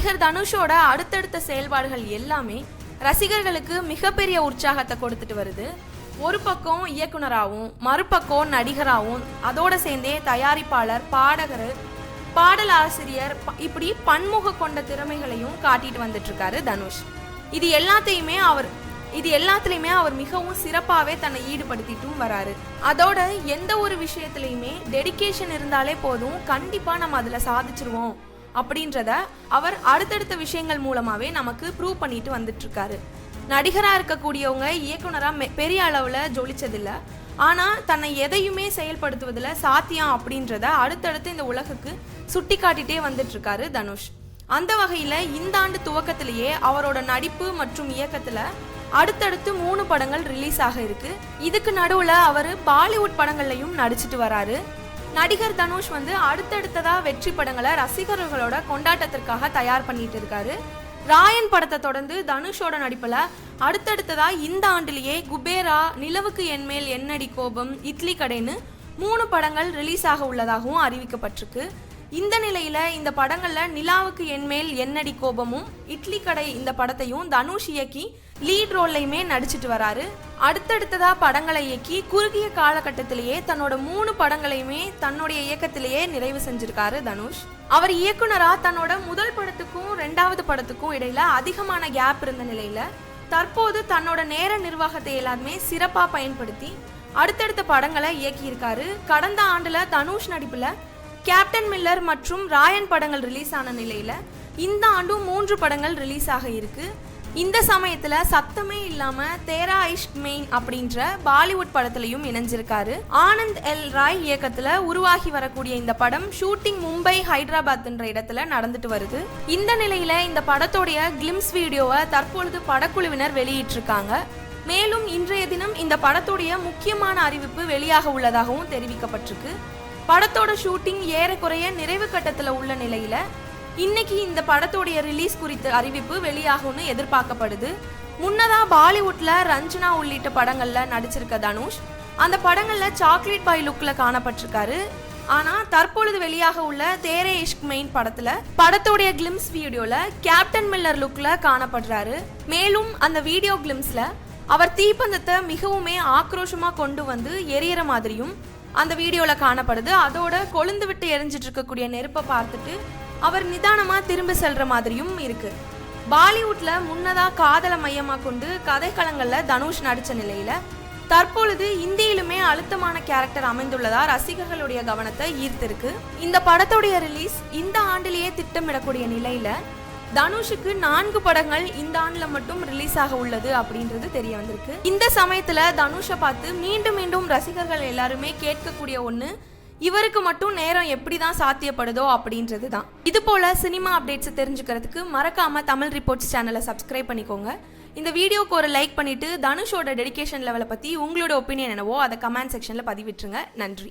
நடிகர் தனுஷோட அடுத்தடுத்த செயல்பாடுகள் எல்லாமே ரசிகர்களுக்கு மிகப்பெரிய உற்சாகத்தை கொடுத்துட்டு வருது. ஒரு பக்கம் இயக்குனராகவும் மறுபக்கம் நடிகராகவும் அதோட சேர்ந்தே தயாரிப்பாளர் பாடகர் பாடல் ஆசிரியர் இப்படி பன்முக கொண்ட திறமைகளையும் காட்டிட்டு வந்துட்டு இருக்காரு தனுஷ். இது எல்லாத்தையுமே அவர் இது எல்லாத்துலேயுமே அவர் மிகவும் சிறப்பாகவே தன்னை ஈடுபடுத்திட்டும் வராரு. அதோட எந்த ஒரு விஷயத்துலையுமே டெடிகேஷன் இருந்தாலே போதும். கண்டிப்பாக நம்ம அதில் சாதிச்சிருவோம். அப்படின்றத அவர் அடுத்தடுத்த விஷயங்கள் மூலமாகவே நமக்கு ப்ரூவ் பண்ணிட்டு வந்துட்டு இருக்காரு நடிகராக இருக்கக்கூடியவங்க இயக்குனராக பெரிய அளவில் ஜொலிச்சதில்ல. ஆனால் தன்னை எதையுமே செயல்படுத்துவதில் சாத்தியம் அப்படின்றத அடுத்தடுத்து இந்த உலகுக்கு சுட்டி காட்டிட்டே வந்துட்டு இருக்காரு தனுஷ். அந்த வகையில் இந்த ஆண்டு துவக்கத்திலேயே அவரோட நடிப்பு மற்றும் இயக்கத்தில் அடுத்தடுத்து மூணு படங்கள் ரிலீஸ் ஆக இருக்கு. இதுக்கு நடுவில் அவர் பாலிவுட் படங்கள்லையும் நடிச்சிட்டு வராரு. நடிகர் தனுஷ் வந்து அடுத்தடுத்ததா வெற்றி படங்களை ரசிகர்களோட கொண்டாட்டத்திற்காக தயார் பண்ணிட்டு இருக்காரு. ராயன் படத்தை தொடர்ந்து தனுஷோட நடிப்புல அடுத்தடுத்ததா இந்த ஆண்டிலேயே குபேரா நிலவுக்கு என்மேல் என்னடி கோபம் இட்லி கடைன்னு மூணு படங்கள் ரிலீஸ் ஆக உள்ளதாகவும் அறிவிக்கப்பட்டிருக்கு. இந்த நிலையில இந்த படங்கள்ல நிலாவுக்கு என்மேல் என்னடி கோபமும்? இட்லி கடை இந்த படத்தையும் தனுஷ் இயக்கி லீட் ரோல்லையுமே நடிச்சிட்டு வராரு. அடுத்தடுத்ததா படங்களை இயக்கி குறுகிய காலகட்டத்திலேயே தன்னோட மூணு படங்களையுமே தன்னுடைய இயக்கத்திலேயே நிறைவு செஞ்சிருக்காரு தனுஷ். அவர் இயக்குனரா தன்னோட முதல் படத்துக்கும் ரெண்டாவது படத்துக்கும் இடையில அதிகமான கேப் இருந்த நிலையில தற்போது தன்னோட நேர நிர்வாகத்தை எல்லாருமே சிறப்பா பயன்படுத்தி அடுத்தடுத்த படங்களை இயக்கியிருக்காரு. கடந்த ஆண்டுல தனுஷ் நடிப்புல கேப்டன் மில்லர் மற்றும் ராயன் படங்கள் ரிலீஸ் ஆன நிலையில் இந்த ஆண்டும் மூன்று படங்கள் ரிலீஸ் ஆக இருக்கு. இந்த சமயத்துல சத்தமே இல்லாம தேரா இஷ்க் மெயின் அப்படின்ற பாலிவுட் படத்துலயும் இணைஞ்சிருக்காரு. ஆனந்த் எல் ராய் இயக்கத்துல உருவாகி வரக்கூடிய இந்த படம் ஷூட்டிங் மும்பை ஹைதராபாத்ன்ற இடத்துல நடந்துட்டு வருது. இந்த நிலையில இந்த படத்தோடைய கிளிம்ஸ் வீடியோவை தற்பொழுது படக்குழுவினர் வெளியிட்டிருக்காங்க. மேலும் இன்றைய தினம் இந்த படத்துடைய முக்கியமான அறிவிப்பு வெளியாக உள்ளதாகவும் தெரிவிக்கப்பட்டிருக்கு. படத்தோட ஷூட்டிங் ஏறக்குறைய நிறைவு கட்டத்தில் உள்ள நிலையில இன்னைக்கு இந்த படத்தோடைய ரிலீஸ் குறித்த அறிவிப்பு வெளியாகும்னு எதிர்பார்க்கப்படுது. முன்னதா பாலிவுட்ல ரஞ்சனா உள்ளிட்ட படங்கள்ல நடிச்சிருக்க தனுஷ். அந்த படங்கள்ல சாக்லேட் பாய் லுக்ல காணப்பட்டிருக்காரு. ஆனா தற்பொழுது வெளியாக உள்ள தேரே இஷ்க் மெயின் படத்துல படத்தோடைய கிளிம்ஸ் வீடியோல கேப்டன் மில்லர் லுக்ல காணப்படுறாரு. மேலும் அந்த வீடியோ கிளிம்ஸ்ல அவர் தீப்பந்தத்தை மிகவுமே ஆக்ரோஷமா கொண்டு வந்து எரியற மாதிரியும் அந்த வீடியோவில் காணப்படுது. அதோட கொழுந்து விட்டு எரிஞ்சிட்டு இருக்கக்கூடிய நெருப்பை பார்த்துட்டு அவர் நிதானமாக திரும்பி செல்ற மாதிரியும் இருக்கு. பாலிவுட்ல முன்னதாக காதலை மையமாக கொண்டு கதைக்களங்களில் தனுஷ் நடித்த நிலையில தற்பொழுது இந்தியிலுமே அழுத்தமான கேரக்டர் அமைந்துள்ளதா ரசிகர்களுடைய கவனத்தை ஈர்த்திருக்கு. இந்த படத்துடைய ரிலீஸ் இந்த ஆண்டிலேயே திட்டமிடக்கூடிய நிலையில தனுஷுக்கு நான்கு படங்கள் இந்த ஆண்டுல மட்டும் ரிலீஸ் ஆக உள்ளது அப்படின்றது தெரிய வந்திருக்கு. இந்த சமயத்துல தனுஷை பார்த்து மீண்டும் மீண்டும் ரசிகர்கள் எல்லாருமே கேட்கக்கூடிய ஒண்ணு இவருக்கு மட்டும் நேரம் எப்படி தான் சாத்தியப்படுதோ அப்படின்றது தான் இது போல சினிமா அப்டேட்ஸ் தெரிஞ்சுக்கிறதுக்கு மறக்காம தமிழ் ரிப்போர்ட்ஸ் சேனலை சப்ஸ்கிரைப் பண்ணிக்கோங்க. இந்த வீடியோக்கு ஒரு லைக் பண்ணிட்டு தனுஷோட டெடிகேஷன் லெவலை பத்தி உங்களோட ஒப்பீனியன் என்னவோ அதை கமெண்ட் செக்ஷன்ல பதிவிட்டுருங்க. நன்றி.